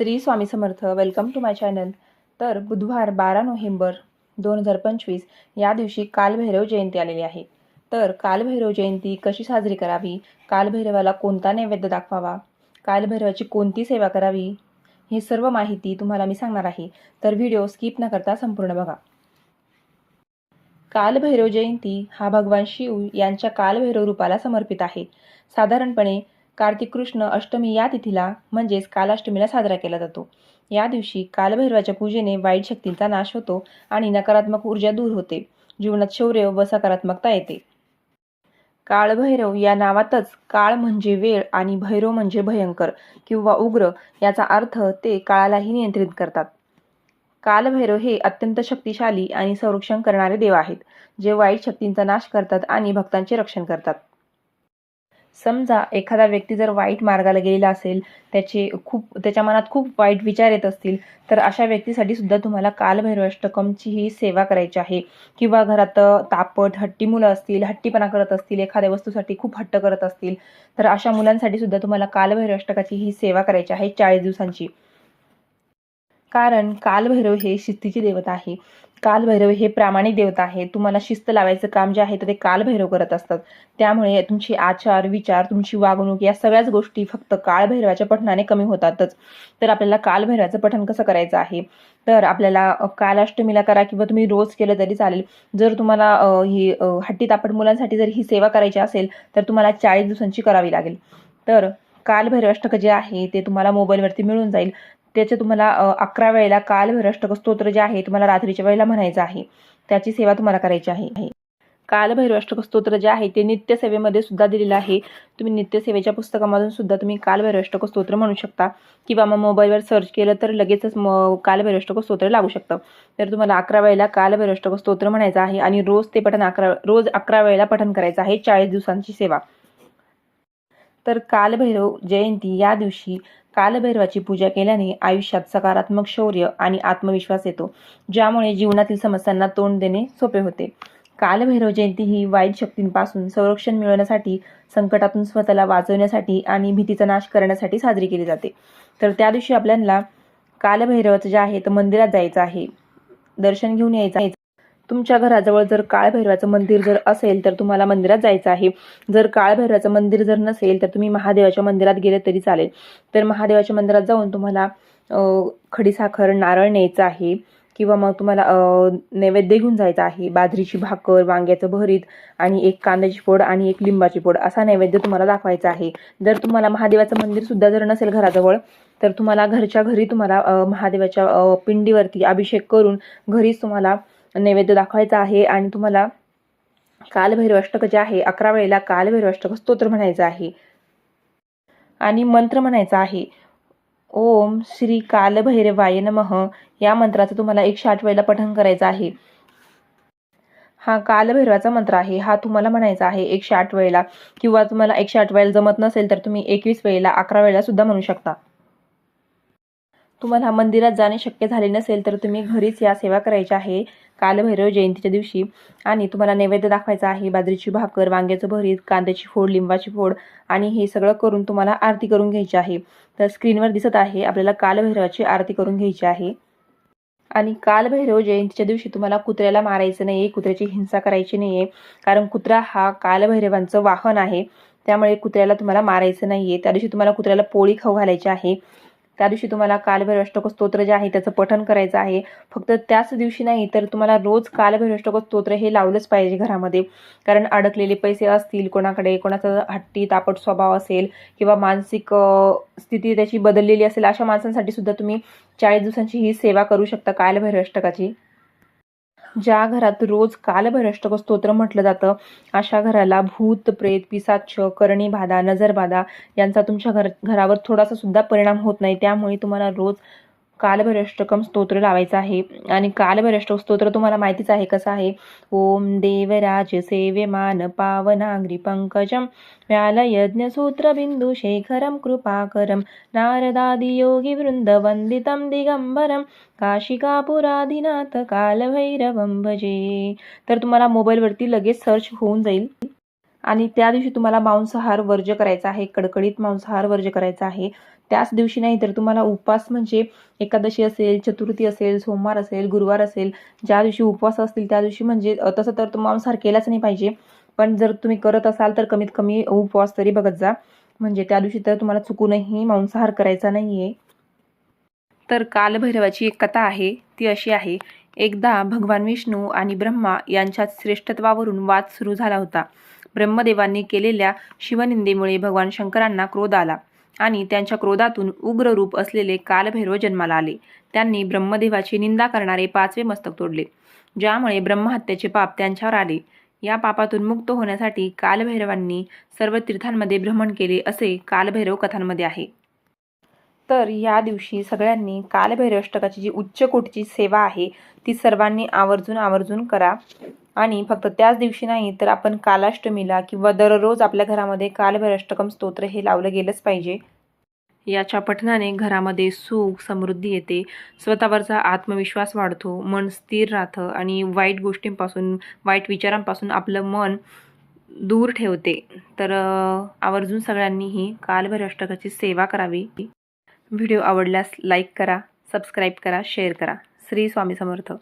Shri Swami Samarth welcome to my channel तर बुधवार बारा नोव्हेंबर दोन हजार पंचवीस या दिवशी कालभैरव जयंती आलेली आहे. तर कालभैरव जयंती कशी साजरी करावी? कालभैरवाला कोणता नैवेद्य दाखवावा? कालभैरवाची कोणती सेवा करावी? ही सर्व माहिती तुम्हाला मी सांगणार आहे. तर व्हिडिओ स्किप न करता संपूर्ण बघा. कालभैरव जयंती हा भगवान शिव यांच्या कालभैरव रूपाला समर्पित आहे. साधारणपणे कार्तिक कृष्ण अष्टमी या तिथीला म्हणजेच कालाष्टमीला साजरा केला जातो. या दिवशी कालभैरवाच्या पूजेने वाईट शक्तींचा नाश होतो आणि नकारात्मक ऊर्जा दूर होते. जीवनात शौर्य व सकारात्मकता येते. काळभैरव या नावातच काळ म्हणजे वेळ आणि भैरव म्हणजे भयंकर किंवा उग्र याचा अर्थ ते काळालाही नियंत्रित करतात. कालभैरव हे अत्यंत शक्तिशाली आणि संरक्षण करणारे देव आहेत जे वाईट शक्तींचा नाश करतात आणि भक्तांचे रक्षण करतात. समजा एखादा व्यक्ती जर वाईट मार्गाला गेलेला असेल त्याचे खूप त्याच्या मनात खूप वाईट विचार येत असतील तर अशा व्यक्तीसाठी सुद्धा तुम्हाला कालभैरव अष्टकमची ही सेवा करायची आहे. किंवा घरात तापट हट्टी मुलं असतील हट्टीपणा करत असतील एखाद्या वस्तूसाठी खूप हट्ट करत असतील तर अशा मुलांसाठी सुद्धा तुम्हाला कालभैरव अष्टकाची ही सेवा करायची आहे चाळीस दिवसांची. कारण कालभैरव हे शिस्तीची देवता आहे. कालभैरव हे प्रामाणिक देवता आहे तुम्हाला शिस्त लावायचं काम जे आहे तर ते कालभैरव करत असतात. त्यामुळे तुमचे आचार विचार तुमची वागणूक या सगळ्याच गोष्टी फक्त काळभैरवाच्या पठणाने कमी होतातच. तर आपल्याला कालभैरवाचं पठण कसं करायचं आहे? तर आपल्याला कालाष्टमीला करा किंवा तुम्ही रोज केलं तरी चालेल. जर तुम्हाला ही हट्टी तापट मुलांसाठी जर ही सेवा करायची असेल तर तुम्हाला चाळीस दिवसांची करावी लागेल. तर कालभैरव अष्टक जे आहे ते तुम्हाला मोबाईलवरती मिळून जाईल. त्याचे तुम्हाला अकरा वेळेला कालभैरष्टक स्तोत्र जे आहे तुम्हाला रात्रीच्या वेळेला म्हणायचं आहे. त्याची सेवा तुम्हाला करायची आहे. कालभैरष्टक स्तोत्र जे आहे ते नित्यसेवेमध्ये सुद्धा दिलेलं आहे. तुम्ही नित्यसेवेच्या पुस्तकामधून सुद्धा तुम्ही कालभैरष्टक स्तोत्र म्हणू शकता. किंवा मग मोबाईलवर सर्च केलं तर लगेचच म कालभैरष्टक स्तोत्र लागू शकतं. तर तुम्हाला अकरा वेळेला कालभैरष्टक स्तोत्र म्हणायचं आहे आणि रोज ते पठण अकरा रोज अकरा वेळेला पठण करायचं आहे चाळीस दिवसांची सेवा. तर कालभैरव जयंती या दिवशी कालभैरवाची पूजा केल्याने आयुष्यात सकारात्मक शौर्य आणि आत्मविश्वास येतो ज्यामुळे जीवनातील समस्यांना तोंड देणे सोपे होते. कालभैरव जयंती ही वाईट शक्तींपासून संरक्षण मिळवण्यासाठी संकटातून स्वतःला वाचवण्यासाठी आणि भीतीचा नाश करण्यासाठी साजरी केली जाते. तर त्या दिवशी आपल्याला कालभैरवाचं जे आहे तर मंदिरात जायचं आहे. दर्शन घेऊन यायचं आहे. तुमच्या घराजवळ जर काळभैरवाचं मंदिर जर असेल तर तुम्हाला मंदिरात जायचं आहे. जर काळभैरवाचं मंदिर जर नसेल तर तुम्ही महादेवाच्या मंदिरात गेले तरी चालेल. तर महादेवाच्या मंदिरात जाऊन तुम्हाला खडीसाखर नारळ न्यायचं आहे किंवा मग तुम्हाला नैवेद्य घेऊन जायचं आहे. बाजरीची भाकर वांग्याचं भरीत आणि एक कांद्याची फोड आणि एक लिंबाची फोड असा नैवेद्य तुम्हाला दाखवायचा आहे. जर तुम्हाला महादेवाचं मंदिर सुद्धा जर नसेल घराजवळ तर तुम्हाला घरच्या घरी तुम्हाला महादेवाच्या पिंडीवरती अभिषेक करून घरीच तुम्हाला नैवेद्य दाखवायचा आहे आणि तुम्हाला कालभैरवाष्टक जे आहे अकरा वेळेला कालभैरवाष्टक स्तोत्र म्हणायचं आहे. आणि मंत्र म्हणायचा आहे ओम श्री कालभैरवाय नमः. या मंत्राचं तुम्हाला एकशे आठ वेळेला पठण करायचं आहे. हा कालभैरवाचा मंत्र आहे हा तुम्हाला म्हणायचा आहे एकशे आठ वेळेला. किंवा तुम्हाला एकशे आठ वेळेला जमत नसेल तर तुम्ही एकवीस वेळेला अकरा वेळेला सुद्धा म्हणू शकता. तुम्हाला मंदिरात जाणे शक्य झाले नसेल तर तुम्ही घरीच या सेवा करायची आहे. कालभैरव जयंतीच्या दिवशी आणि तुम्हाला नैवेद्य दाखवायचा आहे. बाजरीची भाकर वांग्याचं भरीत कांद्याची फोड लिंबाची फोड आणि हे सगळं करून तुम्हाला आरती करून घ्यायची आहे. तर स्क्रीनवर दिसत आहे आपल्याला कालभैरवाची आरती करून घ्यायची आहे. आणि कालभैरव जयंतीच्या दिवशी तुम्हाला कुत्र्याला मारायचं नाही आहे कुत्र्याची हिंसा करायची नाही आहे कारण कुत्रा हा कालभैरवांचं वाहन आहे. त्यामुळे कुत्र्याला तुम्हाला मारायचं नाही आहे त्या दिवशी तुम्हाला कुत्र्याला पोळी खाऊ घालायची आहे. त्या दिवशी तुम्हाला कालभैरष्टक स्तोत्र जे आहे त्याचं पठण करायचं आहे. फक्त त्याच दिवशी नाही तर तुम्हाला रोज कालभैरष्टक स्तोत्र हे लावलंच पाहिजे घरामध्ये. कारण अडकलेले पैसे असतील कोणाकडे कोणाचा हट्टी तापट स्वभाव असेल किंवा मानसिक स्थिती त्याची बदललेली असेल अशा माणसांसाठी सुद्धा तुम्ही चाळीस दिवसांची ही सेवा करू शकता कालभैरष्टकाची ज्या घरात रोज कालभैरष्टक स्तोत्र म्हटलं जातं अशा घराला भूत प्रेत पिसाच्छ करणी बाधा नजरबाधा यांचा तुमच्या घर घरावर थोडासा सुद्धा परिणाम होत नाही. त्यामुळे तुम्हाला रोज कालभैरष्टकम स्तोत्र लावायचं आहे. आणि कालभैरष्टक स्तोत्र तुम्हाला माहितीच आहे कसं आहे? ओम देवराज सेव्यमान पावनाग्री पंकजम व्यालयज्ञसूत्रबिंदू शेखरम कृपाकरम नारदादी योगी वृंद वंदितम दिगंबरम काशिकापुराधिनाथ कालभैरवं भजे. तर तुम्हाला मोबाईलवरती लगेच सर्च होऊन जाईल. आणि त्या दिवशी तुम्हाला मांसाहार वर्ज करायचा आहे. कडकडीत मांसाहार वर्ज करायचा आहे. त्याच दिवशी नाही तर तुम्हाला उपवास म्हणजे एकादशी असेल चतुर्थी असेल सोमवार असेल गुरुवार असेल ज्या दिवशी उपवास असतील त्या दिवशी म्हणजे तसं तर तुम्ही मांसाहार केलाच नाही पाहिजे. पण जर तुम्ही करत असाल तर कमीत कमी उपवास तरी बघत जा. म्हणजे त्या दिवशी तर तुम्हाला चुकूनही मांसाहार करायचा नाही आहे तर कालभैरवाची एक कथा आहे ती अशी आहे. एकदा भगवान विष्णू आणि ब्रह्मा यांच्यात श्रेष्ठत्वावरून वाद सुरू झाला होता. ब्रह्मदेवांनी केलेल्या शिवनिंदेमुळे भगवान शंकरांना क्रोध आला. आणि त्यांच्या क्रोधातून उग्र रूप असलेले कालभैरव जन्माला आले. त्यांनी ब्रह्मदेवाची निंदा करणारे पाचवे मस्तक तोडले ज्यामुळे ब्रह्महत्येचे पाप त्यांच्यावर आले. या पापातून मुक्त होण्यासाठी कालभैरवांनी सर्व तीर्थांमध्ये भ्रमण केले असे कालभैरव कथांमध्ये आहे. तर या दिवशी सगळ्यांनी कालभैरव अष्टकाची जी उच्च कोटीची सेवा आहे ती सर्वांनी आवर्जून आवर्जून करा. आणि फक्त त्याच दिवशी नाही तर आपण कालाष्टमीला किंवा दररोज आपल्या घरामध्ये कालभैरष्टकम स्तोत्र हे लावलं गेलंच पाहिजे. याच्या पठनाने घरामध्ये सुख समृद्धी येते. स्वतःवरचा आत्मविश्वास वाढतो. मन स्थिर राहतं आणि वाईट गोष्टींपासून वाईट विचारांपासून आपलं मन दूर ठेवते. तर आवर्जून सगळ्यांनीही ही अष्टकाची सेवा करावी. व्हिडिओ आवडल्यास लाईक करा सबस्क्राईब करा शेअर करा. श्री स्वामी समर्थ.